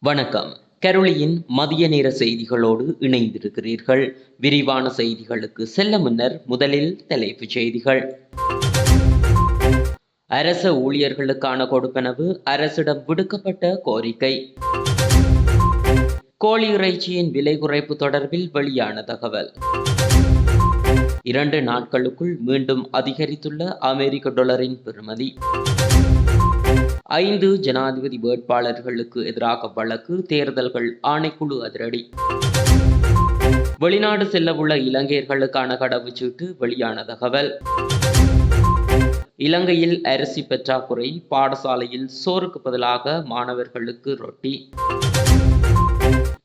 வணக்கம். கரோலியின் மதிய நேர செய்திகளோடு இணைந்திருக்கிறீர்கள். விரிவான செய்திகளுக்கு செல்ல முன்னர் முதலில் தலைப்புச் செய்திகள். அரச ஊழியர்களுக்கான கொடுப்பனவு அரசிடம் விடுக்கப்பட்ட கோரிக்கை. கோழி இறைச்சியின் விலை குறைப்பு தொடர்பில் வெளியான தகவல். இரண்டு நாட்களுக்குள் மீண்டும் அதிகரித்துள்ள அமெரிக்க டாலரின் பெறுமதி. ஐந்து ஜனாதிபதி வேட்பாளர்களுக்கு எதிராக வழக்கு தேர்தல்கள் ஆணைக்குழு அதிரடி. வெளிநாடு செல்லவுள்ள இலங்கையர்களுக்கான கடவுச்சீட்டு வெளியான தகவல். இலங்கையில் அரிசி பற்றாக்குறை பாடசாலையில் சோறுக்கு பதிலாக மாணவர்களுக்கு ரொட்டி.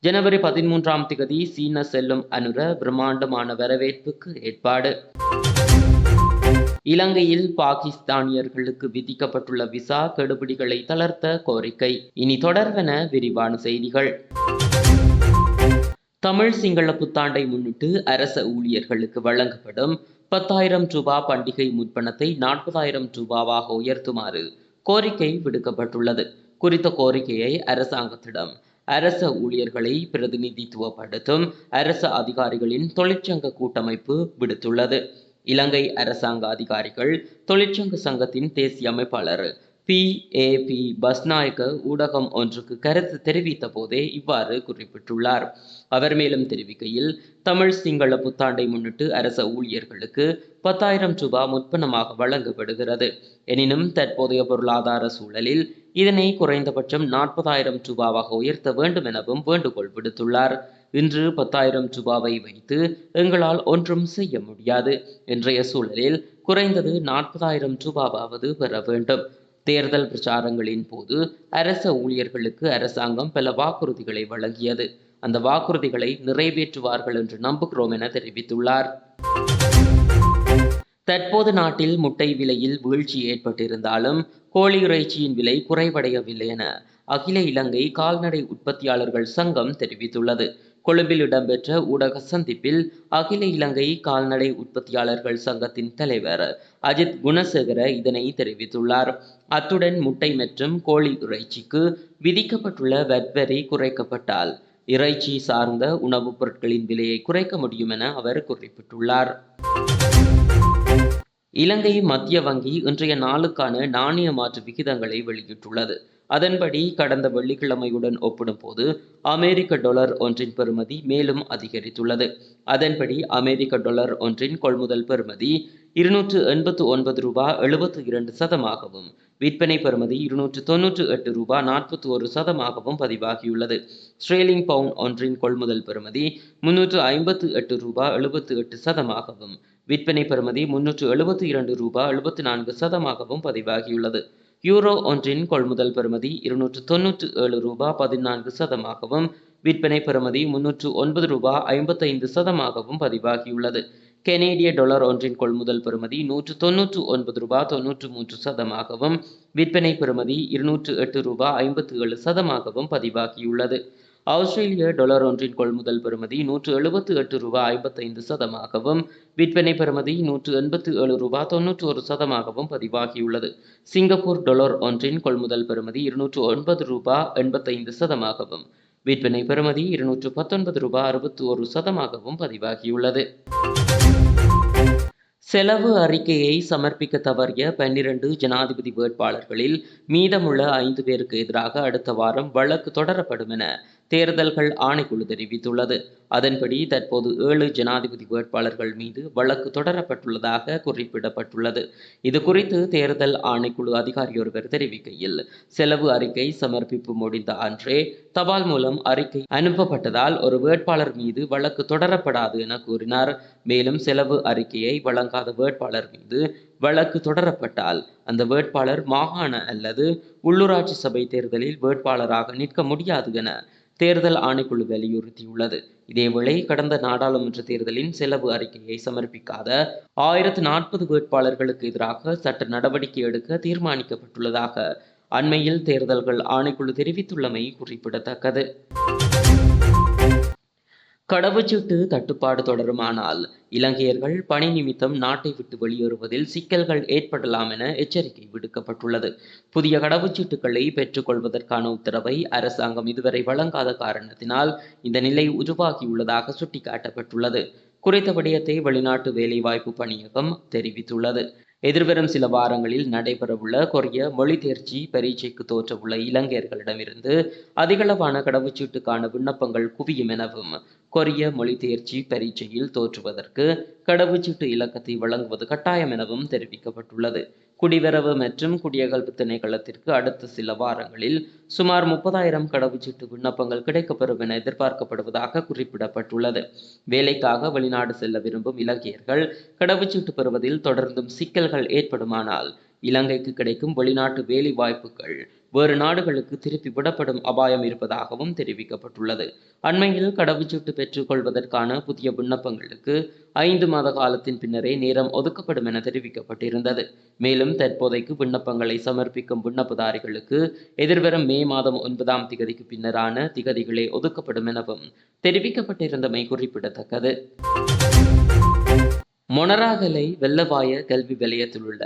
ஜனவரி பதிமூன்றாம் திகதி சீன செல்லும் அனுர பிரம்மாண்டமான வரவேற்புக்கு ஏற்பாடு. இலங்கையில் பாகிஸ்தானியர்களுக்கு விதிக்கப்பட்டுள்ள விசா கெடுபிடிகளை தளர்த்த கோரிக்கை. இனி தொடர்வென விரிவான செய்திகள். தமிழ் சிங்கள புத்தாண்டை முன்னிட்டு அரச ஊழியர்களுக்கு வழங்கப்படும் பத்தாயிரம் ரூபா பண்டிகை முற்பணத்தை நாற்பதாயிரம் ரூபாவாக உயர்த்துமாறு கோரிக்கை விடுக்கப்பட்டுள்ளது. குறித்த கோரிக்கையை அரசாங்கத்திடம் அரச ஊழியர்களை பிரதிநிதித்துவப்படுத்தும் அரச அதிகாரிகளின் தொழிற்சங்க கூட்டமைப்பு விடுத்துள்ளது. இலங்கை அரசாங்க அதிகாரிகள் தொழிற்சங்க சங்கத்தின் தேசிய அமைப்பாளர் பி. ஏ. பி. பஸ்நாயக்க ஊடகம் ஒன்றுக்கு கருத்து தெரிவித்த போதே இவ்வாறு குறிப்பிட்டுள்ளார். அவர் மேலும் தெரிவிக்கையில் தமிழ் சிங்கள புத்தாண்டை முன்னிட்டு அரச ஊழியர்களுக்கு பத்தாயிரம் ரூபாய் முற்பணமாக வழங்கப்படுகிறது. எனினும் தற்போதைய பொருளாதார சூழலில் இதனை குறைந்தபட்சம் நாற்பதாயிரம் ரூபாவாக உயர்த்த வேண்டும் எனவும் வேண்டுகோள் விடுத்துள்ளார். இன்று பத்தாயிரம் ரூபாவை வைத்து எங்களால் ஒன்றும் செய்ய முடியாது. இன்றைய சூழலில் குறைந்தது நாற்பதாயிரம் ரூபாவாவது பெற வேண்டும். தேர்தல் பிரச்சாரங்களின் போது அரச ஊழியர்களுக்கு அரசாங்கம் பல வாக்குறுதிகளை வழங்கியது. அந்த வாக்குறுதிகளை நிறைவேற்றுவார்கள் என்று நம்புகிறோம் என தெரிவித்துள்ளார். தற்போது நாட்டில் முட்டை விலையில் வீழ்ச்சி ஏற்பட்டிருந்தாலும் கோழி இறைச்சியின் விலை குறைவடையவில்லை என அகில இலங்கை கால்நடை உற்பத்தியாளர்கள் சங்கம் தெரிவித்துள்ளது. கொழும்பில் இடம்பெற்ற ஊடக சந்திப்பில் அகில இலங்கை கால்நடை உற்பத்தியாளர்கள் சங்கத்தின் தலைவர் அஜித் குணசேகர இதனை தெரிவித்துள்ளார். அத்துடன் முட்டை மற்றும் கோழி இறைச்சிக்கு விதிக்கப்பட்டுள்ள வரி குறைக்கப்பட்டால் இறைச்சி சார்ந்த உணவுப் பொருட்களின் விலையை குறைக்க முடியும் என அவர் குறிப்பிட்டுள்ளார். இலங்கை மத்திய வங்கி இன்றைய நாளுக்கான நாணய மாற்று விகிதங்களை வெளியிட்டுள்ளது. அதன்படி கடந்த வெள்ளிக்கிழமையுடன் ஒப்பிடும்போது அமெரிக்க டாலர் ஒன்றின் பெறுமதி மேலும் அதிகரித்துள்ளது. அதன்படி அமெரிக்க டாலர் ஒன்றின் கொள்முதல் பெறுமதி இருநூற்று எண்பத்து ஒன்பது ரூபாய் எழுபத்து இரண்டு சதமாகவும் விற்பனை பெறுமதி இருநூற்று தொன்னூற்று எட்டு ரூபாய் நாற்பத்தி ஒரு சதமாகவும் பதிவாகியுள்ளது. ஸ்ட்ரேலிங் பவுண்ட் ஒன்றின் கொள்முதல் பெறுமதி முன்னூற்று ஐம்பத்து எட்டு ரூபாய் எழுபத்து எட்டு சதமாகவும் விற்பனை பெறுமதி முன்னூற்று எழுபத்தி இரண்டு ரூபாய் எழுபத்தி நான்கு சதமாகவும் பதிவாகியுள்ளது. யூரோ ஒன்றின் கொள்முதல் பெறுமதி இருநூற்று தொன்னூற்று ஏழு ரூபாய் பதினான்கு சதமாகவும் விற்பனை பெறுமதி முன்னூற்று ஒன்பது ரூபாய் ஐம்பத்தைந்து சதமாகவும் பதிவாகியுள்ளது. கெனேடிய டாலர் ஒன்றின் கொள்முதல் பெறுமதி நூற்று தொன்னூற்று ஒன்பது ரூபாய் தொன்னூற்று மூன்று சதமாகவும் விற்பனை பெறுமதி இருநூற்று எட்டு ரூபாய் ஐம்பத்தி ஏழு சதமாகவும் பதிவாகியுள்ளது. ஆஸ்திரேலிய டொலர் ஒன்றின் கொள்முதல் பெறுமதி நூற்று எழுபத்து எட்டு ரூபாய் ஐம்பத்தைந்து சதமாகவும் விற்பனை பெறுமதி நூற்று எண்பத்து ஏழு ரூபாய் தொன்னூற்று ஒரு சதமாகவும் பதிவாகியுள்ளது. சிங்கப்பூர் டொலர் ஒன்றின் கொள்முதல் பெறுமதி இருநூற்று ஒன்பது ரூபாய் எண்பத்தைந்து சதமாகவும் விற்பனை பெறுமதி இருநூற்று பத்தொன்பது ரூபாய் அறுபத்தி ஒரு சதமாகவும் பதிவாகியுள்ளது. செலவு அறிக்கையை சமர்ப்பிக்க தவறிய பன்னிரண்டு ஜனாதிபதி வேட்பாளர்களில் மீதமுள்ள ஐந்து பேருக்கு எதிராக அடுத்த வாரம் வழக்கு தொடரப்படும் என தேர்தல்கள் ஆணைக்குழு தெரிவித்துள்ளது. அதன்படி தற்போது ஏழு ஜனாதிபதி வேட்பாளர்கள் மீது வழக்கு தொடரப்பட்டுள்ளதாக குறிப்பிடப்பட்டுள்ளது. இது குறித்து தேர்தல் ஆணைக்குழு அதிகாரியொருவர் தெரிவிக்கையில் செலவு அறிக்கை சமர்ப்பிப்பு முடிந்த அன்றே தபால் மூலம் அறிக்கை அனுப்பப்பட்டதால் ஒரு வேட்பாளர் மீது வழக்கு தொடரப்படாது என கூறினார். மேலும் செலவு அறிக்கையை வழங்காத வேட்பாளர் மீது வழக்கு தொடரப்பட்டால் அந்த வேட்பாளர் மாகாண அல்லது உள்ளூராட்சி சபை தேர்தலில் வேட்பாளராக நிற்க முடியாது என தேர்தல் ஆணைக்குழு வலியுறுத்தியுள்ளது. இதேவேளை கடந்த நாடாளுமன்ற தேர்தலின் செலவு அறிக்கையை சமர்ப்பிக்காத ஆயிரத்து நாற்பது வேட்பாளர்களுக்கு எதிராக சட்ட நடவடிக்கை எடுக்க தீர்மானிக்கப்பட்டுள்ளதாக அண்மையில் தேர்தல்கள் ஆணைக்குழு தெரிவித்துள்ளமை குறிப்பிடத்தக்கது. கடவுச்சீட்டு தட்டுப்பாடு தொடருமானால் இலங்கையர்கள் பணி நிமித்தம் நாட்டை விட்டு வெளியேறுவதில் சிக்கல்கள் ஏற்படலாம் என எச்சரிக்கை விடுக்கப்பட்டுள்ளது. புதிய கடவுச்சீட்டுகளை பெற்றுக்கொள்வதற்கான உத்தரவை அரசாங்கம் இதுவரை வழங்காத காரணத்தினால் இந்த நிலை உருவாகியுள்ளதாக சுட்டிக்காட்டப்பட்டுள்ளது. குறித்த விடயத்தை வெளிநாட்டு வேலைவாய்ப்பு பணியகம் தெரிவித்துள்ளது. எதிர்வரும் சில வாரங்களில் நடைபெறவுள்ள கொரிய மொழி தேர்ச்சி பரீட்சைக்கு தோற்றவுள்ள இலங்கையர்களிடமிருந்து அதிகளவான கடவுச்சீட்டுக்கான விண்ணப்பங்கள் குவியும் எனவும் கொரிய மொழி தேர்ச்சி பரீட்சையில் தோற்றுவதற்கு கடவுச்சீட்டு இலக்கத்தை வழங்குவது கட்டாயம் எனவும் தெரிவிக்கப்பட்டுள்ளது. குடிவரவு மற்றும் குடியகல்பு திணைக்களத்திற்கு அடுத்த சில வாரங்களில் சுமார் முப்பதாயிரம் கடவுச்சீட்டு விண்ணப்பங்கள் கிடைக்கப்பெறும் என எதிர்பார்க்கப்படுவதாக குறிப்பிடப்பட்டுள்ளது. வேலைக்காக வெளிநாடு செல்ல விரும்பும் இலங்கையர்கள் கடவுச்சீட்டு பெறுவதில் தொடர்ந்தும் சிக்கல்கள் ஏற்படுமானால் இலங்கைக்கு கிடைக்கும் வெளிநாட்டு வேலை வாய்ப்புகள் வேறு நாடுகளுக்கு திருப்பி விடப்படும் அபாயம் இருப்பதாகவும் தெரிவிக்கப்பட்டுள்ளது. அண்மையில் கடவுச்சீட்டு பெற்றுக்கொள்வதற்கான புதிய விண்ணப்பங்களுக்கு ஐந்து மாத காலத்தின் பின்னரே நேரம் ஒதுக்கப்படும் என தெரிவிக்கப்பட்டிருந்தது. மேலும் தற்போதைக்கு விண்ணப்பங்களை சமர்ப்பிக்கும் விண்ணப்பதாரிகளுக்கு எதிர்வரும் மே மாதம் ஒன்பதாம் திகதிக்கு பின்னரான திகதிகளே ஒதுக்கப்படும் எனவும் தெரிவிக்கப்பட்டிருந்தமை குறிப்பிடத்தக்கது. மொனராகலை வெள்ளவாய கல்வி நிலையத்தில் உள்ள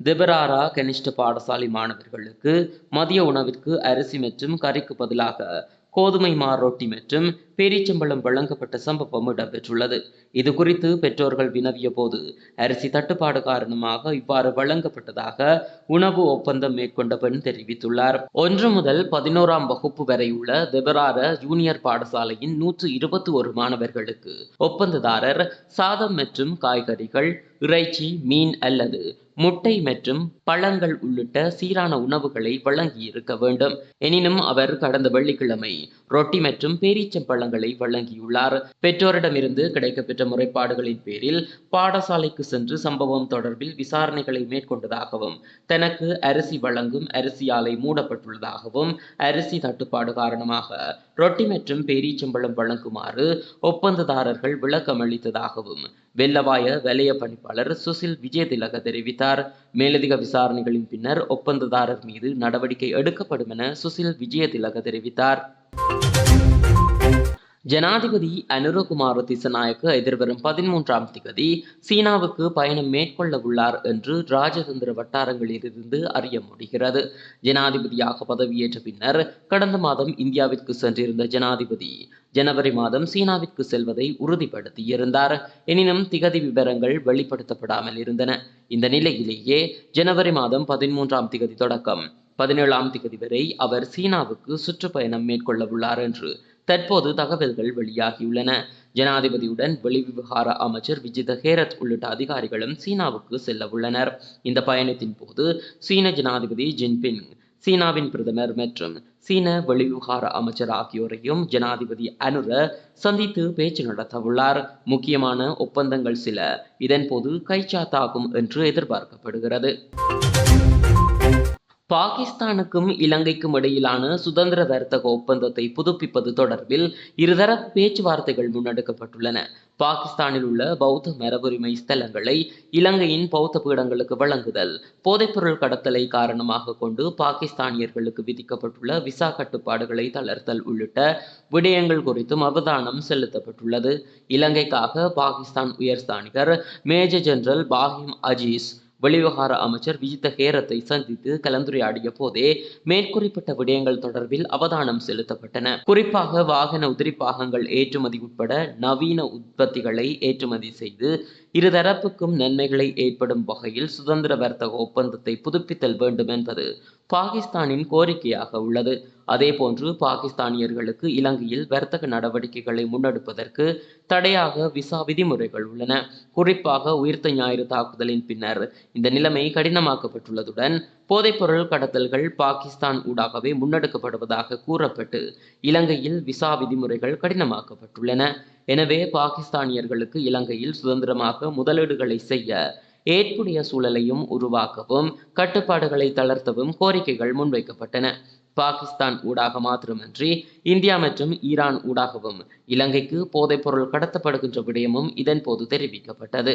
திபராரா கனிஷ்ட பாடசாலை மாணவர்களுக்கு மதிய உணவிற்கு அரிசி மற்றும் கறிக்கு பதிலாக கோதுமை மார் ரொட்டி மற்றும் பேரீச்சம்பழம் வழங்கப்பட்ட சம்பவம் இடம்பெற்றுள்ளது. இது குறித்து பெற்றோர்கள் வினவிய போது அரிசி தட்டுப்பாடு காரணமாக இவ்வாறு வழங்கப்பட்டதாக உணவு ஒப்பந்தம் மேற்கொண்ட பெண் தெரிவித்துள்ளார். ஒன்று முதல் பதினோராம் வகுப்பு வரை உள்ள திபரார ஜூனியர் பாடசாலையின் நூற்று இருபத்தி ஒரு மாணவர்களுக்கு ஒப்பந்ததாரர் சாதம் மற்றும் காய்கறிகள் இறைச்சி மீன் அல்லது முட்டை மற்றும் பழங்கள் உள்ளிட்ட சீரான உணவுகளை வழங்கியிருக்க வேண்டும். எனினும் அவர் கடந்த வெள்ளிக்கிழமை ரொட்டி மற்றும் பேரீச்சம்பழங்கள் வழங்கியுள்ளார். பெற்றோரிடமிருந்து கிடைக்கப்பெற்ற முறைப்பாடுகளின் பேரில் பாடசாலைக்கு சென்று சம்பவம் தொடர்பில் விசாரணைகளை மேற்கொண்டதாகவும் தனக்கு அரிசி வழங்கும் அரிசி ஆலை மூடப்பட்டுள்ளதாகவும் அரிசி தட்டுப்பாடு காரணமாக ரொட்டி மற்றும் பேரீச்சம்பழம் வழங்குமாறு ஒப்பந்ததாரர்கள் விளக்கம் அளித்ததாகவும் வெள்ளவாய வலய பணிப்பாளர் சுசில் விஜயதிலக தெரிவித்தார். மேலதிக விசாரணைகளின் பின்னர் ஒப்பந்ததாரர் மீது நடவடிக்கை எடுக்கப்படும் என சுசில் விஜயதிலக தெரிவித்தார். ஜனாதிபதி அனுரகுமார திசநாயக்க எதிர்வரும் பதிமூன்றாம் திகதி சீனாவுக்கு பயணம் மேற்கொள்ள உள்ளார் என்று ராஜதந்திர வட்டாரங்களிலிருந்து அறிய முடிகிறது. ஜனாதிபதியாக பதவியேற்ற பின்னர் கடந்த மாதம் இந்தியாவிற்கு சென்றிருந்த ஜனாதிபதி ஜனவரி மாதம் சீனாவிற்கு செல்வதை உறுதிப்படுத்தியிருந்தார். எனினும் திகதி விவரங்கள் வெளிப்படுத்தப்படாமல் இருந்தன. இந்த நிலையிலேயே ஜனவரி மாதம் பதிமூன்றாம் திகதி தொடக்கம். பதினேழாம் திகதி வரை அவர் சீனாவுக்கு சுற்றுப்பயணம் மேற்கொள்ள உள்ளார் என்று தற்போது தகவல்கள் வெளியாகியுள்ளன. ஜனாதிபதியுடன் வெளிவிவகார அமைச்சர் விஜித ஹேரத் உள்ளிட்ட அதிகாரிகளும் சீனாவுக்கு செல்ல உள்ளனர். இந்த பயணத்தின் போது சீன ஜனாதிபதி ஜின்பிங் சீனாவின் பிரதமர் மற்றும் சீன வெளிவிவகார அமைச்சர் ஆகியோரையும் ஜனாதிபதி அனுர சந்தித்து பேச்சு நடத்தவுள்ளார் முக்கியமான ஒப்பந்தங்கள் சில. இதன்போது கைச்சாத்தாகும் என்று எதிர்பார்க்கப்படுகிறது. பாகிஸ்தானுக்கும் இலங்கைக்கும் இடையிலான சுதந்திர வர்த்தக ஒப்பந்தத்தை புதுப்பிப்பது தொடர்பில் இருதரப்பு பேச்சுவார்த்தைகள் முன்னெடுக்கப்பட்டுள்ளன. பாகிஸ்தானில் உள்ள பௌத்த மரபுரிமை ஸ்தலங்களை இலங்கையின் பௌத்த பீடங்களுக்கு வழங்குதல் போதைப்பொருள் கடத்தலை காரணமாக கொண்டு பாகிஸ்தானியர்களுக்கு விதிக்கப்பட்டுள்ள விசா கட்டுப்பாடுகளை தளர்த்தல் உள்ளிட்ட விடயங்கள் குறித்தும் அவதானம் செலுத்தப்பட்டுள்ளது. இலங்கைக்காக பாகிஸ்தான் உயர்ஸ்தானிகர் மேஜர் ஜெனரல் பாஹிம் அஜீஸ் வெளிவிவகார அமைச்சர் விஜித்த ஹேரத்தை சந்தித்து கலந்துரையாடிய போதே மேற்குறிப்பிட்ட விடயங்கள் தொடர்பில் அவதானம் செலுத்தப்பட்டன. குறிப்பாக வாகன உதிரி பாகங்கள் ஏற்றுமதி உட்பட நவீன உற்பத்திகளை ஏற்றுமதி செய்து இருதரப்புக்கும் நன்மைகளை ஏற்படும் வகையில் சுதந்திர வர்த்தக ஒப்பந்தத்தை புதுப்பித்தல் வேண்டும் என்பது பாகிஸ்தானின் கோரிக்கையாக உள்ளது. அதேபோன்று பாகிஸ்தானியர்களுக்கு இலங்கையில் வர்த்தக நடவடிக்கைகளை முன்னெடுப்பதற்கு தடையாக விசா விதிமுறைகள் உள்ளன. குறிப்பாக உயிர்த்த ஞாயிறு தாக்குதலின் பின்னர் இந்த நிலைமை கடினமாக்கப்பட்டுள்ளதுடன் போதைப்பொருள் கடத்தல்கள் பாகிஸ்தான் ஊடாகவே முன்னெடுக்கப்படுவதாக கூறப்பட்டு இலங்கையில் விசா விதிமுறைகள் கடினமாக்கப்பட்டுள்ளன. எனவே பாகிஸ்தானியர்களுக்கு இலங்கையில் சுதந்திரமாக முதலீடுகளை செய்ய ஏற்புடைய சூழலையும் உருவாக்கவும் கட்டுப்பாடுகளை தளர்த்தவும் கோரிக்கைகள் முன்வைக்கப்பட்டன. பாகிஸ்தான் ஊடாக மாத்திரமன்றி இந்தியா மற்றும் ஈரான் ஊடாகவும் இலங்கைக்கு போதைப்பொருள் கடத்தப்படுகின்ற விடயமும் இதன்போது தெரிவிக்கப்பட்டது.